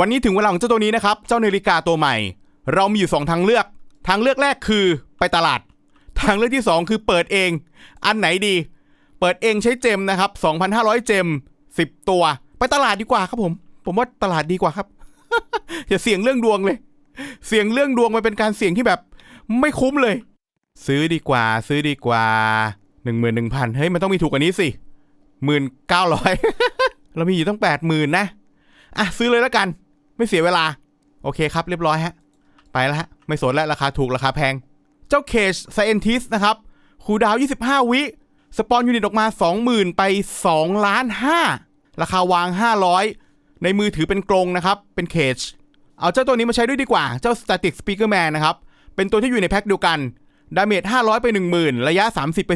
วันนี้ถึงเวลาของเจ้าตัวนี้นะครับ เจ้านาฬิกาตัวใหม่ เรามีอยู่ 2 ทางเลือก ทางเลือกแรกคือไปตลาด ทางเลือกที่ 2 คือเปิดเอง อันไหนดี เปิดเองใช้เจมนะครับ 2,500 เจม 10 ตัว ไปตลาดดีกว่าครับผม ผมว่าตลาดดีกว่าครับ อย่าเสี่ยงเรื่องดวงเลย เสี่ยงเรื่องดวงมันเป็นการเสี่ยงที่แบบไม่คุ้มเลย ซื้อดีกว่า ซื้อดีกว่าหนึ่งหมื่นหนึ่งพันเฮ้ยมันต้องมีถูกกว่านี้สิหมื่นเก้าร้อยเรามีอยู่ตั้งแปดหมื่นนะอะซื้อเลยแล้วกัน ไม่เสียเวลา โอเคครับเรียบร้อยฮะ ไปแล้วฮะ ไม่สนแล้วราคาถูกราคาแพง เจ้าเคชไซเอนทิสนะครับคูดาว 25 วิ สปอนยูนิตออกมา 20,000 ไป2ล้าน5ราคาวาง 500 ในมือถือเป็นกรงนะครับ เป็นเคชเอาเจ้าตัวนี้มาใช้ด้วยดีกว่า เจ้า Static Speaker Man นะครับ เป็นตัวที่อยู่ในแพ็คเดียวกัน ดาเมจ 500 ไป 10,000 ระยะ 30 ไป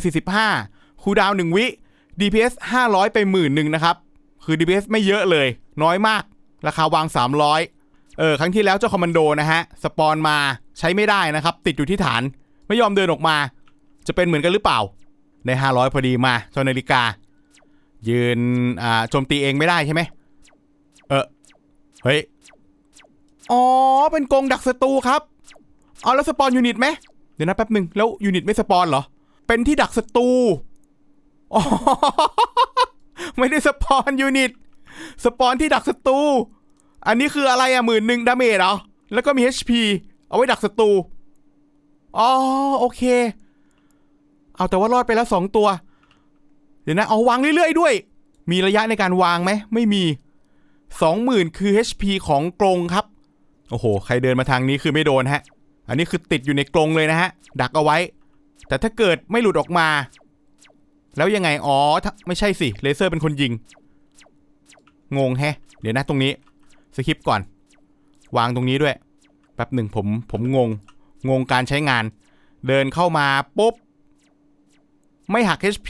45 คูดาวน์1วิ DPS 500 ไปหมื่นหนึ่งนะครับ คือ DPS ไม่เยอะเลย น้อยมาก ราคาวาง 300 เออครั้งที่แล้วเจ้าคอมมานโดนะฮะ สปอนมาใช้ไม่ได้นะครับ ติดอยู่ที่ฐาน ไม่ยอมเดินออกมา จะเป็นเหมือนกันหรือเปล่า ใน 500 พอดีมาเจ้านาฬิกา ยืนอ่าโจมตีเองไม่ได้ใช่ไหมเออเฮ้ยอ๋อเป็นกงดักศัตรูครับเอาแล้วสปอนยูนิตไหมเดี๋ยวนะแป๊บหนึ่งแล้วยูนิตไม่สปอนเหรอ เป็นที่ดักศัตรูอ๋อไม่ได้สปอนยูนิต สปอนที่ดักศัตรู อันนี้คืออะไรอะหมื่นหนึ่งดาเมจเหรอ แล้วก็มี HP เอาไว้ดักศัตรู อ๋อโอเค เอาแต่ว่ารอดไปแล้วสองตัว เดี๋ยวนะ เอาวางเรื่อยๆด้วย มีระยะในการวางไหม ไม่มีสองหมื่นคือ HP ของกรงครับ โอ้โห ใครเดินมาทางนี้คือไม่โดนฮะ อันนี้คือติดอยู่ในกรงเลยนะฮะ ดักเอาไว้ แต่ถ้าเกิดไม่หลุดออกมา แล้วยังไง อ๋อ ไม่ใช่สิ เลเซอร์เป็นคนยิง งงแฮะ เดี๋ยวนะตรงนี้สคริปก่อน วางตรงนี้ด้วย แป๊บหนึ่งผมผมงง งงการใช้งาน เดินเข้ามาปุ๊บ ไม่หัก HP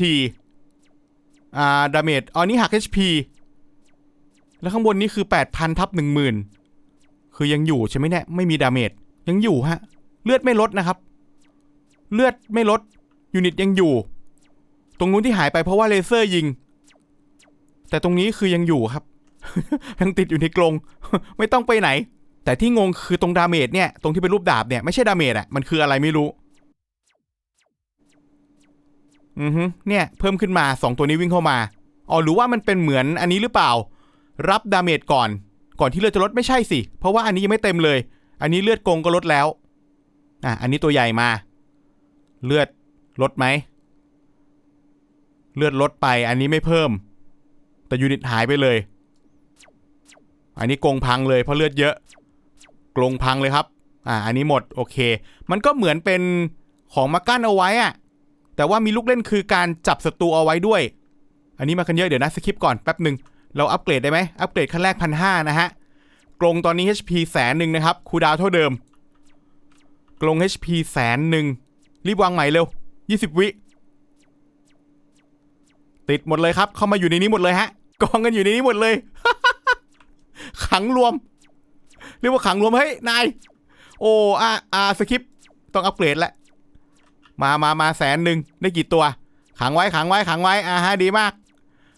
อ่าดาเมจอ๋อนี่หัก HP แล้วข้างบนนี้คือ 8,000ทับ10,000 คือยังอยู่ใช่ไหมเนี่ยไม่มีดาเมจยังอยู่ฮะ เลือดไม่ลดนะครับ เลือดไม่ลดยูนิตยังอยู่ ตรงนู้นที่หายไปเพราะว่าเลเซอร์ยิง แต่ตรงนี้คือยังอยู่ครับ ยังติดอยู่ในกรงไม่ต้องไปไหน แต่ที่งงคือตรงดาเมจเนี่ย ตรงที่เป็นรูปดาบเนี่ยไม่ใช่ดาเมจอะมันคืออะไรไม่รู้ อือฮึเนี่ย เพิ่มขึ้นมา 2 ตัวนี้วิ่งเข้ามาอ๋อหรือว่ามันเป็นเหมือนอันนี้หรือเปล่า รับดาเมจก่อน ก่อนที่เลือดจะลดไม่ใช่สิ เพราะว่าอันนี้ยังไม่เต็มเลย อันนี้เลือดกงก็ลดแล้ว อะ อันนี้ตัวใหญ่มา เลือดลดไหม เลือดลดไป อันนี้ไม่เพิ่ม แต่ยูนิตหายไปเลย อันนี้กงพังเลยเพราะเลือดเยอะกรงพังเลยครับ อ่า อันนี้หมด โอเค มันก็เหมือนเป็นของมากั้นเอาไว้อะแต่ว่ามีลูกเล่นคือการจับศัตรูเอาไว้ด้วย อันนี้มากันเยอะเดี๋ยวนะสคิปก่อนแป๊บหนึ่งเราอัปเกรดได้ไหมอัปเกรดขั้นแรกพันห้านะฮะกรงตอนนี้ HP แสนหนึ่งนะครับคูดาวเท่าเดิมกรง HP แสนหนึ่งรีบวางใหม่เร็ว 20 วิ ติดหมดเลยครับ เข้ามาอยู่ในนี้หมดเลยฮะกองกันอยู่ในนี้หมดเลย ขังรวม เรียกว่าขังรวม เฮ้ย นาย โอ้อาอาสคริปต้องอัปเกรดแหละมามามาแสนหนึ่งได้กี่ตัว ขังไว้ขังไว้ขังไว้อ่าฮะดีมาก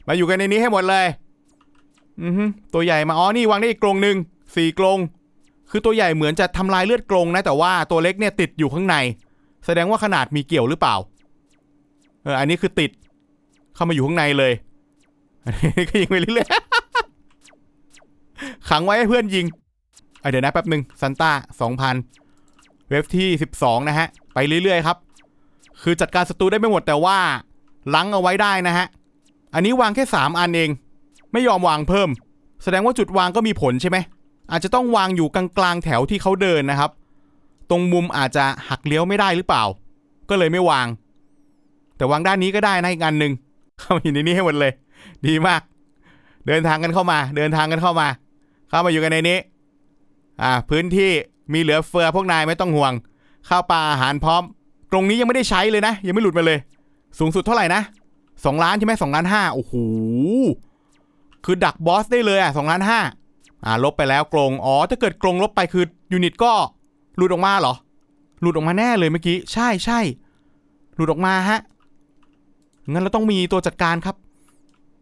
มาอยู่กันในนี้ให้หมดเลย อือฮึตัวใหญ่มาอ๋อนี่วางได้อีกกรงหนึ่งสี่กรงคือตัวใหญ่เหมือนจะทำลายเลือดกรงนะ แต่ว่าตัวเล็กเนี่ยติดอยู่ข้างใน แสดงว่าขนาดมีเกี่ยวหรือเปล่าเอออันนี้คือติด เข้ามาอยู่ข้างในเลยอันนี้ก็ยิงไปเรื่อย ขังไว้ให้เพื่อนยิงเดี๋ยวนะแป๊บหนึ่งซันต้าสองพันเวฟที่สิบสองนะฮะ ไปเรื่อยๆครับ คือจัดการศัตรูได้ไม่หมดแต่ว่าลังเอาไว้ได้นะฮะ อันนี้วางแค่สามอันเอง ไม่ยอมวางเพิ่ม แสดงว่าจุดวางก็มีผลใช่ไหม อาจจะต้องวางอยู่กลางๆแถวที่เขาเดินนะครับ ตรงมุมอาจจะหักเลี้ยวไม่ได้หรือเปล่า ก็เลยไม่วาง แต่วางด้านนี้ก็ได้นะอีกอันหนึ่งเข้ามาอยู่ในนี้ให้หมดเลย ดีมาก เดินทางกันเข้ามา เดินทางกันเข้ามา เข้ามาอยู่กันในนี้ อ่า พื้นที่มีเหลือเฟือพวกนายไม่ต้องห่วง ข้าวปลาอาหารพร้อม ตรงนี้ยังไม่ได้ใช้เลยนะ ยังไม่หลุดมาเลย สูงสุดเท่าไหร่นะสองล้านใช่ไหมสองล้านห้าโอ้โห คือดักบอสได้เลยอะสองล้านห้าอ่า ลบไปแล้วกรงอ๋อ ถ้าเกิดกรงลบไปคือยูนิตก็หลุดออกมาเหรอ หลุดออกมาแน่เลยเมื่อกี้ ใช่ใช่หลุดออกมาฮะ งั้นเราต้องมีตัวจัดการครับ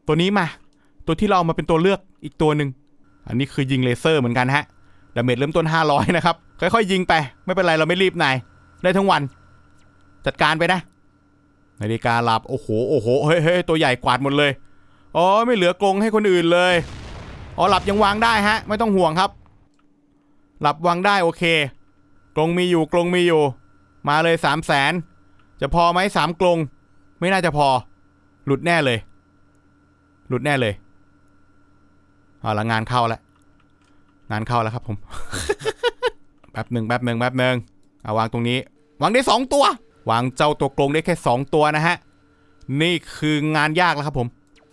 ตัวนี้มา ตัวที่เราเอามาเป็นตัวเลือกอีกตัวหนึ่ง อันนี้คือยิงเลเซอร์เหมือนกันฮะดาเมจเริ่มต้น 500 นะครับ ค่อยๆ ยิงไป ไม่เป็นไรเราไม่รีบนาย ได้ทั้งวัน จัดการไปนะ นาฬิกาหลับ โอ้โห โอ้โห เฮ้ยเฮ้ยตัวใหญ่กวาดหมดเลย อ๋อ ไม่เหลือกรงให้คนอื่นเลย อ๋อ หลับยังวางได้ฮะ ไม่ต้องห่วงครับ หลับวางได้โอเค กรงมีอยู่ กรงมีอยู่ มาเลยสามแสน จะพอไหมสามกรง ไม่น่าจะพอ หลุดแน่เลย หลุดแน่เลย เอาละงานเข้าแล้วงานเข้าแล้วครับผม แป๊บหนึ่งแป๊บหนึ่งแป๊บหนึ่งเอาวางตรงนี้ วางได้สองตัว วางเจ้าตัวกรงได้แค่สองตัวนะฮะ นี่คืองานยากแล้วครับผม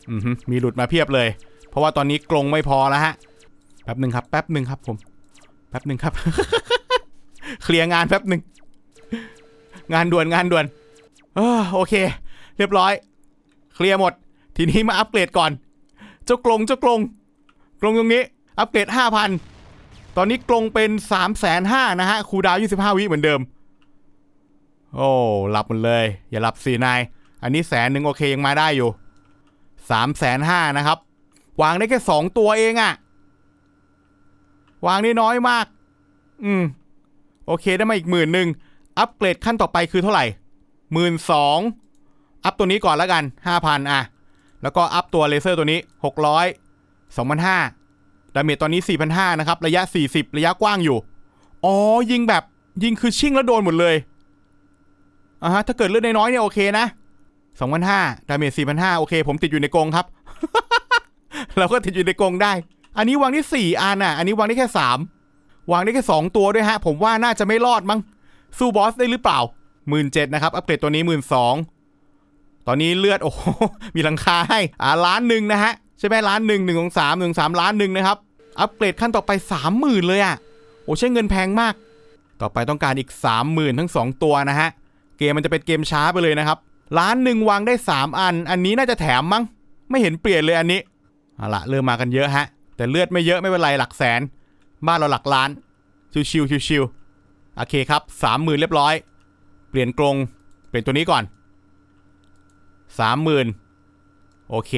อือมีหลุดมาเพียบเลย เพราะว่าตอนนี้กรงไม่พอแล้วฮะ แป๊บหนึ่งครับ แป๊บหนึ่งครับผม แป๊บหนึ่งครับ เคลียร์งานแป๊บหนึ่ง งานด่วนงานด่วนเออโอเค เรียบร้อย เคลียร์หมด ทีนี้มาอัปเกรดก่อน เจ้ากรงเจ้ากรง กรงตรงนี้ อัปเกรด5,000 ตอนนี้กรงเป็น3 5 0 0 0นะฮะ คูดาว25 วิเหมือนเดิม โอ้หลับหมดเลย อย่าหลับสี่นาย อันนี้แสนหนึ่งโอเคยังมาได้อยู่3 5 0 0 0นะครับ วางได้แค่ 2 ตัวเองอะวางได้น้อยมาก อืม โอเคได้มาอีกหมื่นหนึ่งอัปเกรดขั้นต่อไปคือเท่าไหร่หมื่นสองอัพตัวนี้ก่อนแล้วกันห้าพันอะ แล้วก็อัพตัวเลเซอร์ตัวนี้หกร้อย สองพันห้าดาเมจตอนนี้สี่พันห้านะครับ ระยะสี่สิบระยะกว้างอยู่ อ๋อ ยิงแบบยิงคือชิ่งแล้วโดนหมดเลยอะฮะ ถ้าเกิดเลือดน้อยๆเนี่ยโอเคนะสองพันห้าดาเมจสี่พันห้าโอเค ผมติดอยู่ในกรงครับ เราก็ติดอยู่ในกรงได้ อันนี้วางได้สี่อันอะ อันนี้วางได้แค่สามวางได้แค่ 2 ตัวด้วยฮะ ผมว่าน่าจะไม่รอดมั้ง สู้บอสได้หรือเปล่าหมื่นเจ็ดนะครับ อัปเกรดตัวนี้หมื่นสองตอนนี้เลือดโอ้โหมีหลังคาให้ อ่าล้านหนึ่งนะฮะ ใช่ไหมล้านหนึ่งหนึ่งของสามหนึ่งสามล้านหนึ่งนะครับ อัปเกรดขั้นต่อไปสามหมื่นเลยอะ่ะโอ้ใช้เงินแพงมาก ต่อไปต้องการอีกสามหมื่นทั้งสองตัวนะฮะ เกมมันจะเป็นเกมช้าไปเลยนะครับล้านหนึ่งวางได้สามอัน อันนี้น่าจะแถมมั้ง ไม่เห็นเปลี่ยนเลยอันนี้เอาละเริ่มมากันเยอะฮะ แต่เลือดไม่เยอะไม่เป็นไรหลักแสน บ้านเราหลักล้าน ชิวชิวชิวชิวๆโอเคครับสามหมื่นเรียบร้อย เปลี่ยนกรงเปลี่ยนตัวนี้ก่อนสามหมื่นโอเค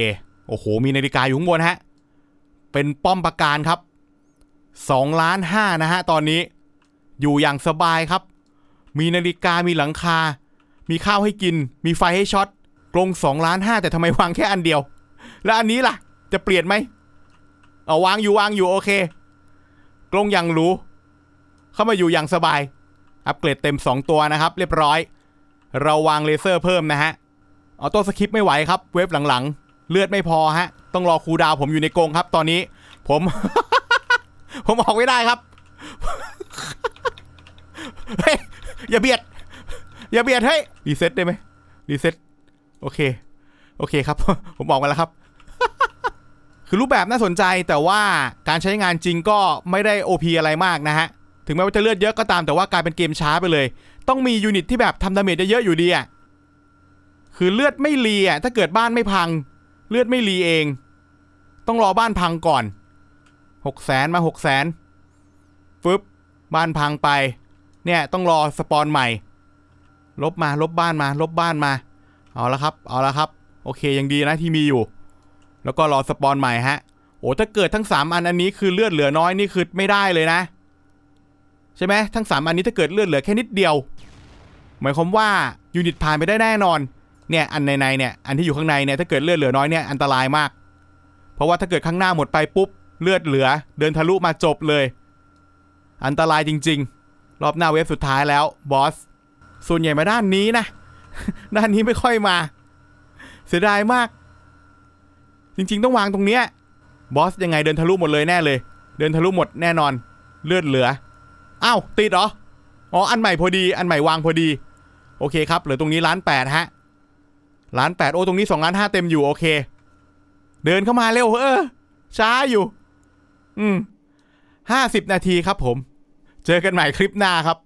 โอ้โห มีนาฬิกาอยู่ข้างบนฮะ เป็นป้อมปราการครับสองล้านห้านะฮะ ตอนนี้อยู่อย่างสบายครับ มีนาฬิกามีหลังคา มีข้าวให้กิน มีไฟให้ช็อตกรงสองล้านห้าแต่ทำไมวางแค่อันเดียว แล้วอันนี้ล่ะ จะเปลี่ยนไหมเอาวางอยู่วางอยู่โอเค กรงยังรู้ เข้ามาอยู่อย่างสบาย อัปเกรดเต็ม 2 ตัวนะครับ เรียบร้อย เราวางเลเซอร์เพิ่มนะฮะออโต้สคริปไม่ไหวครับ เวฟหลังๆ เลือดไม่พอฮะ ต้องรอครูดาวผมอยู่ในกรงครับ ตอนนี้ ผม ผมออกไม่ได้ครับเฮ้ยอย่าเบียด อย่าเบียดเฮ้ยรีเซ็ตได้ไหมรีเซ็ตโอเค โอเคครับ ผมออกมาแล้วครับคือรูปแบบน่าสนใจแต่ว่าการใช้งานจริงก็ไม่ได้ OP อะไรมากนะฮะ ถึงแม้ว่าจะเลือดเยอะก็ตามแต่ว่ากลายเป็นเกมช้าไปเลย ต้องมียูนิตที่แบบทำดาเมจเยอะๆอยู่ดีอะคือเลือดไม่รีอะถ้าเกิดบ้านไม่พัง เลือดไม่รีเอง ต้องรอบ้านพังก่อนหกแสนมาหกแสนฟึบบ้านพังไป เนี่ยต้องรอสปอนใหม่ ลบมาลบบ้านมา ลบบ้านมา เอาละครับ เอาละครับ โอเคยังดีนะที่มีอยู่ แล้วก็รอสปอนใหม่ฮะ โอ้ถ้าเกิดทั้ง 3 อันอันนี้คือเลือดเหลือน้อยนี่คือไม่ได้เลยนะ ใช่ไหมทั้ง 3 อันนี้ถ้าเกิดเลือดเหลือแค่นิดเดียว หมายความว่ายูนิตผ่านไปได้แน่นอน เนี่ยอันในในเนี่ยอันที่อยู่ข้างในเนี่ยถ้าเกิดเลือดเหลือน้อยเนี่ยอันตรายมาก เพราะว่าถ้าเกิดข้างหน้าหมดไปปุ๊บเลือดเหลือ เดินทะลุมาจบเลย อันตรายจริง ๆ รอบหน้าเวฟสุดท้ายแล้วบอสส่วนใหญ่มาด้านนี้นะ ด้านนี้ไม่ค่อยมา เสียดายมาก จริง ๆ ต้องวางตรงเนี้ยบอสยังไงเดินทะลุหมดเลยแน่เลย เดินทะลุหมดแน่นอน เลือดเหลืออ้าวติดเหรออ๋ออันใหม่พอดี อันใหม่วางพอดี โอเคครับเหลือตรงนี้ล้านแปดฮะ ล้านแปดโอ้ตรงนี้สองล้านห้าเต็มอยู่โอเค เดินเข้ามาเร็วเออ ช้าอยู่ อืมห้าสิบนาทีครับผม เจอกันใหม่คลิปหน้าครับ